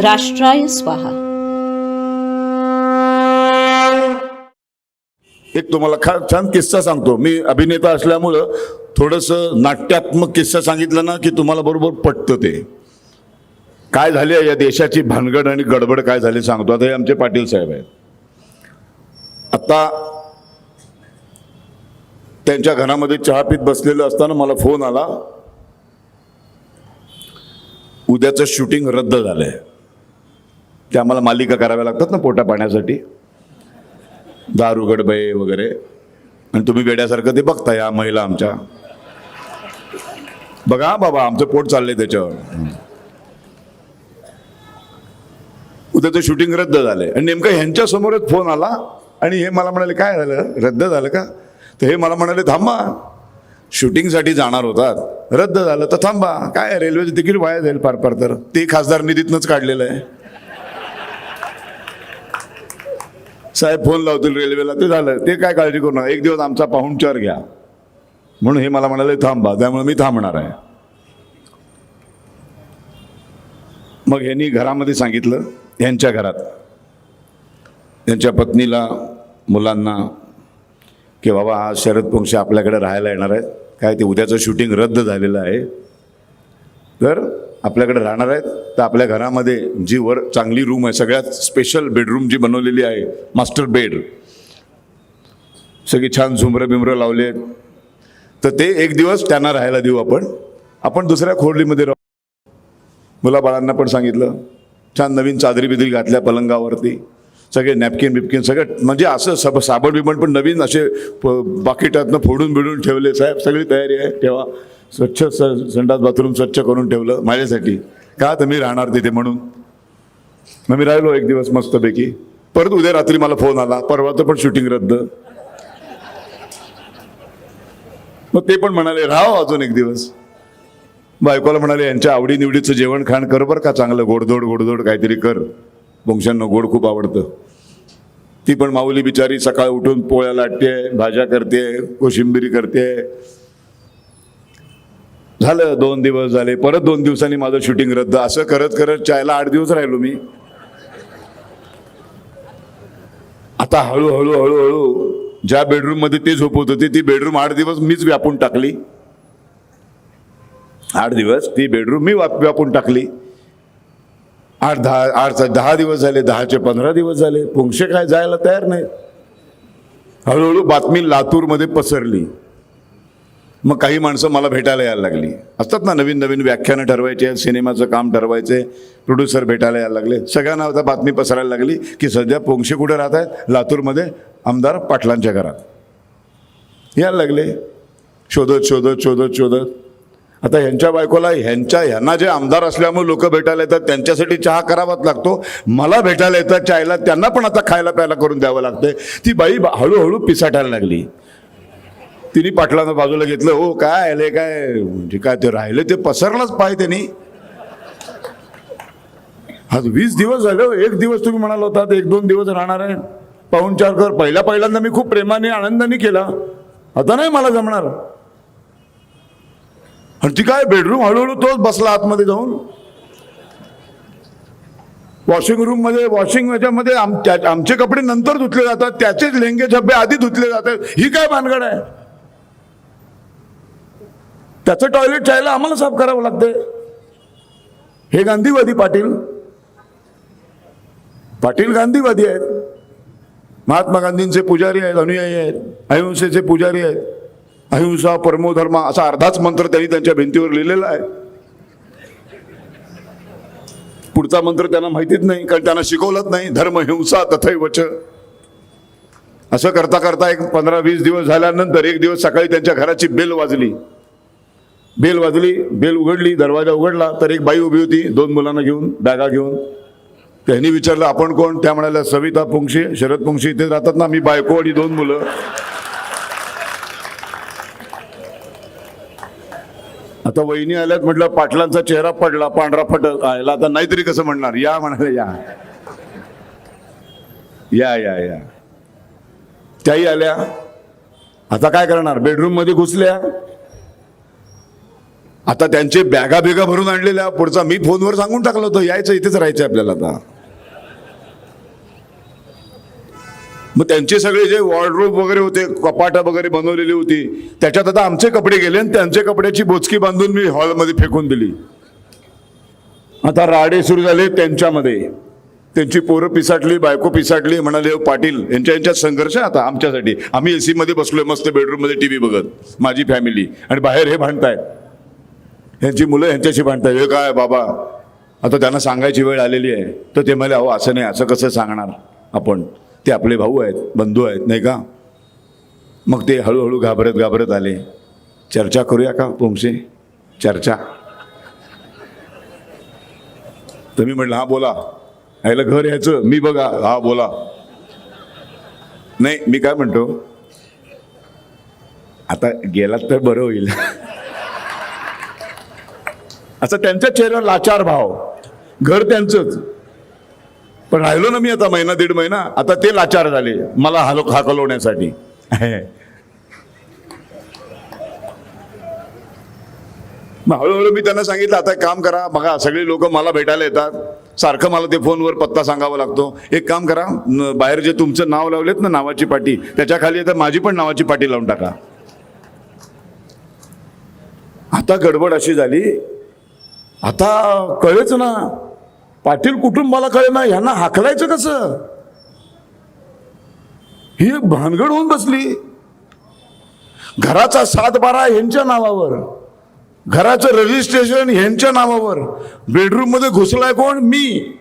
राष्ट्राय स्वाहा. एक तुम्हाला खा छान किस्सा सांगतो. मी अभिनेता असल्यामुळं थोडंसं नाट्यात्मक किस्सा सांगितलं ना की तुम्हाला बरोबर पटतं ते. काय झाले या देशाची भानगड आणि गडबड काय झाली सांगतो. आता हे आमचे पाटील साहेब आहेत. आता त्यांच्या घरामध्ये चहा पीत बसलेलं असताना मला फोन आला. उद्याचं शूटिंग रद्द झालंय. ते आम्हाला मालिका कराव्या लागतात ना पोटा पाण्यासाठी. दारू गडबय वगैरे. आणि तुम्ही वेड्यासारखं ते बघता या महिला आमच्या. बघा बाबा आमचं पोट चाललंय त्याच्यावर. उद्याचं शूटिंग रद्द झालंय. आणि नेमकं ह्यांच्या समोरच फोन आला आणि हे मला म्हणाले काय झालं? रद्द झालं का? तर हे मला म्हणाले थांबा. शूटिंगसाठी जाणार होतात. रद्द झालं तर थांबा. काय रेल्वेचं तिकीट वाया जाईल फार फार तर. ते खासदार निधीतनंच काढलेलं आहे. साहेब फोन लावतील रेल्वेला ते झालं. ते काय काळजी करू नका. एक दिवस आमचा पाहुणचार घ्या. म्हणून हे मला म्हणाले थांबा. त्यामुळे मी थांबणार आहे. मग ह्यांनी घरामध्ये सांगितलं ह्यांच्या घरात. त्यांच्या पत्नीला मुलांना की बाबा आज शरद पंक्षी आपल्याकडे राहायला येणार आहेत. काय ते उद्याचं शूटिंग रद्द झालेलं आहे. तर आपल्याकडे राहणार आहेत. तर आपल्या घरामध्ये जी वर चांगली रूम आहे सगळ्यात स्पेशल बेडरूम जी बनवलेली आहे मास्टर बेड सगळी छान झुमरं बिमरं लावले आहेत. तर ते एक दिवस त्यांना राहायला देऊ आपण. आपण दुसऱ्या खोडलीमध्ये राहू. मुलाबाळांना पण सांगितलं. छान नवीन चादरी बिदरी घातल्या पलंगावरती. सगळे नॅपकिन बिपकिन सगळं म्हणजे असं सब साबण बिबण पण नवीन असे प- बाकीटातनं फोडून बिडून ठेवले. साहेब सगळी तयारी आहे. तेव्हा स्वच्छ स संडास बाथरूम स्वच्छ करून ठेवलं माझ्यासाठी. का तर मी राहणार तिथे म्हणून? मग मी राहिलो एक दिवस मस्तपैकी. परत उद्या रात्री मला फोन आला. परवाचं पण शूटिंग रद्द. मग ते पण म्हणाले राहो अजून एक दिवस. बायकोला म्हणाले यांच्या आवडीनिवडीचं जेवण खाण कर बरं का चांगलं गोडधोड गोडधोड काहीतरी कर. वंशांना गोड खूप आवडतं. ती पण माऊली बिचारी सकाळ उठून पोळ्या लाटते भाज्या करते कोशिंबिरी करते. झालं दोन दिवस झाले. परत दोन दिवसांनी माझं शूटिंग रद्द. असं करत करत चायला आठ दिवस राहिलो मी. आता हळूहळू हळूहळू ज्या बेडरूममध्ये ते झोपवत होते ती बेडरूम आठ दिवस मीच व्यापून टाकली. आठ दिवस ती बेडरूम मी व्यापून टाकली. आठ दहा आठ दहा दिवस झाले दहाचे पंधरा दिवस झाले. पुंगशे काय जायला तयार नाही. हळूहळू बातमी लातूरमध्ये पसरली. मग काही माणसं मला भेटायला यायला लागली. असतात ना नवीन नवीन व्याख्यानं ठरवायची आहेत सिनेमाचं काम ठरवायचे प्रोड्युसर भेटायला यायला लागले. सगळ्यांना आता बातमी पसरायला लागली की सध्या पोंगशे कुठे राहत आहेत? लातूरमध्ये आमदार पाटलांच्या घरात. यायला लागले. शोधत शोधत शोधत शोधत. आता ह्यांच्या बायकोला ह्यांच्या ह्यांना जे आमदार असल्यामुळे लोक भेटायला येतात त्यांच्यासाठी चहा करावाच लागतो. मला भेटायला येतात चायला त्यांना पण आता खायला प्यायला करून द्यावं लागतंय. ती बाई हळूहळू पिसाटायला लागली. तिने पाटलानं बाजूला घेतलं हो काय आले काय म्हणजे काय ते राहिले ते पसरलंच पाहिजे त्यांनी. आज वीस दिवस झाले एक दिवस तुम्ही म्हणाला होता एक दोन दिवस राहणार आहे. पाहुणचार कर. पहिल्या पहिल्यांदा मी खूप प्रेमाने आनंदाने केला. आता नाही मला जमणार. आणि ती काय बेडरूम हळूहळू तोच बसला आतमध्ये जाऊन. वॉशिंग रूममध्ये वॉशिंग याच्यामध्ये आम- त्या- आमचे कपडे नंतर धुतले जातात त्याचेच लेंगे छब्बे आधी धुतले जातात. ही काय भानगड आहे? त्याचं टॉयलेट चायला आम्हाला साफ करावं लागतंय. हे गांधीवादी पाटील. पाटील गांधीवादी आहेत. महात्मा गांधींचे पुजारी आहेत अनुयायी आहेत अहिंसेचे पुजारी आहेत. अहिंसा परमोधर्म असा अर्धाच मंत्र त्यांनी त्यांच्या भिंतीवर लिहिलेला आहे. पुढचा मंत्र त्यांना माहितीच नाही कारण त्यांना शिकवलंच नाही. धर्म हिंसा तथैवच. असं करता करता एक पंधरा वीस दिवस झाल्यानंतर एक दिवस सकाळी त्यांच्या घराची बेल वाजली. बेल वाजली बेल उघडली दरवाजा उघडला तर एक बाई उभी होती दोन मुलांना घेऊन बॅगा घेऊन. त्यांनी विचारलं आपण कोण? त्या म्हणाल्या सविता पुंक्षी शरद पुंक्षी इथे राहतात ना मी बायको आणि दोन मुलं. आता वहिनी आल्यात म्हटलं पाटलांचा चेहरा पडला पांढरा फट आयला. आता नाहीतरी कसं म्हणणार? या म्हणाले या. या या या. त्याही आल्या. आता काय करणार? बेडरूममध्ये घुसल्या. आता त्यांचे बॅगा बेगा भरून आणलेल्या. पुढचा मी फोनवर सांगून टाकलं होतं. यायचं इथेच राहायचं आपल्याला आता. मग त्यांचे सगळे जे वॉर्डरोब वगैरे होते कपाट वगैरे बनवलेली होती त्याच्यात आता आमचे कपडे गेले आणि त्यांचे कपड्याची बोचकी बांधून मी हॉलमध्ये फेकून दिली. आता राडे सुरू झाले त्यांच्यामध्ये. त्यांची पोरं पिसाटली बायको पिसाटली म्हणाले पाटील यांच्या यांच्यात संघर्ष आता आमच्यासाठी. आम्ही एसी मध्ये बसलोय मस्त बेडरूममध्ये टी व्ही बघत माझी फॅमिली आणि बाहेर हे भांडताय ह्यांची मुलं ह्यांच्याशी भांडताय हे काय बाबा? आता त्यांना सांगायची वेळ आलेली आहे. तर ते म्हणाले अहो असं नाही असं कसं सांगणार आपण? ते आपले भाऊ आहेत बंधू आहेत नाही का? मग ते हळूहळू घाबरत घाबरत आले. चर्चा करूया का पोंगसे चर्चा. तुम्ही म्हटलं हा बोला. ह्याला घर यायचं मी बघा. हा बोला. नाही मी काय म्हणतो? आता गेलात तर बरं होईल. असं त्यांच्या चेहऱ्यावर लाचार भाव. घर त्यांचंच. पण राहिलो ना मी आता महिना दीड महिना. आता ते लाचार झाले. मला हलो हाकलवण्यासाठी मग हळूहळू मी त्यांना सांगितलं आता एक काम करा. बघा सगळे लोक मला भेटायला येतात. सारखं मला ते फोनवर पत्ता सांगावा लागतो. एक काम करा बाहेर जे तुमचं नाव लावलेत ना नावाची पाटी त्याच्याखाली आता माझी पण नावाची पाटी लावून टाका. आता गडबड अशी झाली. आता कळेच ना पाटील कुटुंबाला कळे ना ह्यांना हाकलायचं कसं? ही एक भानगड होऊन बसली. घराचा सातबारा यांच्या नावावर घराचं रजिस्ट्रेशन ह्यांच्या नावावर बेडरूममध्ये घुसलाय कोण? मी.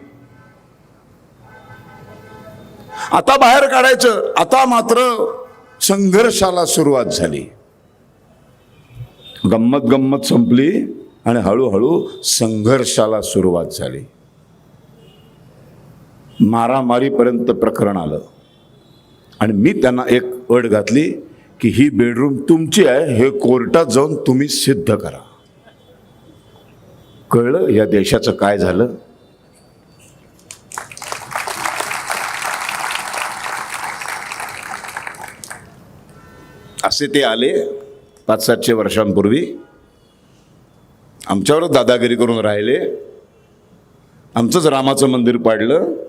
आता बाहेर काढायचं आता मात्र संघर्षाला सुरुवात झाली. गंमत गंमत संपली आणि हळूहळू संघर्षाला सुरुवात झाली. मारामारीपर्यंत प्रकरण आलं. आणि मी त्यांना एक अट घातली की ही बेडरूम तुमची आहे हे कोर्टात जाऊन तुम्ही सिद्ध करा. कळलं या देशाचं काय झालं? असे ते आले पाच सातशे वर्षांपूर्वी. आमच्यावरच दादागिरी करून राहिले. आमचंच रामाचं मंदिर पाडलं.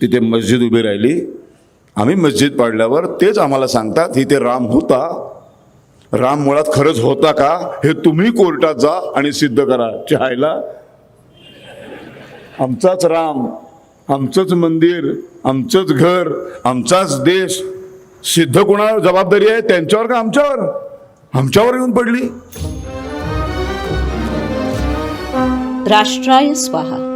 तिथे मस्जिद उभी राहिली. आम्ही मस्जिद पाडल्यावर तेच आम्हाला सांगतात इथे राम होता. राम मुळात खरंच होता का? हे तुम्ही कोर्टात जा आणि सिद्ध करा. चहायला. आमचाच राम आमचंच मंदिर आमचंच घर आमचाच देश. सिद्ध कोणावर जबाबदारी आहे? त्यांच्यावर का आमच्यावर? आमच्यावर येऊन पडली. राष्ट्राय स्वाहा.